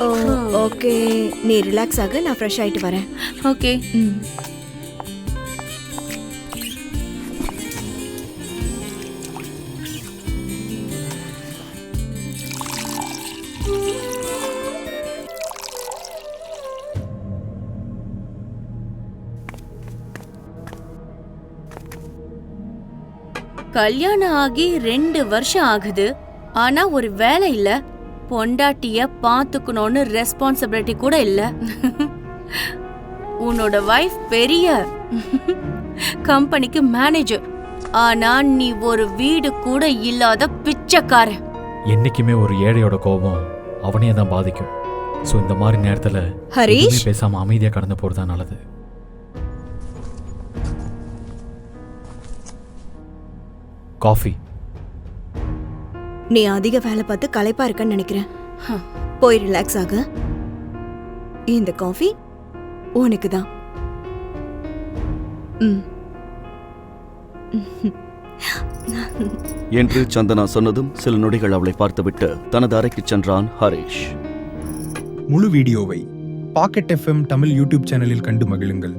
ஓ okay. நீ relax ஆக நான் ஃப்ரெஷ் ஆயிட்டு வரேன். ஓகே. ம். கல்யாணம் ஆகி ரெண்டு வருஷம் ஆகுது. ஆனா ஒரு வேலை இல்ல. பொண்டாட்டிய பாத்துக்கணும்னு ரெஸ்பான்சிபிலிட்டி கூட இல்ல. உன்னோட வைஃப் பெரிய கம்பெனிக்கு மேனேஜர் ஆனா நீ ஒரு வீடு கூட இல்லாத பிச்சைக்காரன். என்னைக்குமே ஒரு ஏழையோட கோபம் அவனையே தான் பாதிக்கும். ஸோ இந்த மாதிரி நேரத்தில் ஹரிஷ்? பேசாமல் அமைதியாக கடந்து போகிறது தான் நல்லது. காஃபி. நீ அதிக வேலை பார்த்து களைப்பா இருக்கன்னு நினைக்கிறேன். போய் ரிலாக்ஸ் ஆகு. இந்த காஃபி உனக்கு தான் ம். என்று சந்தனா சொன்னதும் சில நொடிகள் அவளை பார்த்துவிட்டு தனது அறைக்குச் சென்றான் ஹரிஷ். முழு வீடியோவை பாக்கெட் எஃப்எம் தமிழ் யூடியூப் சேனலில் கண்டு மகிழுங்கள்.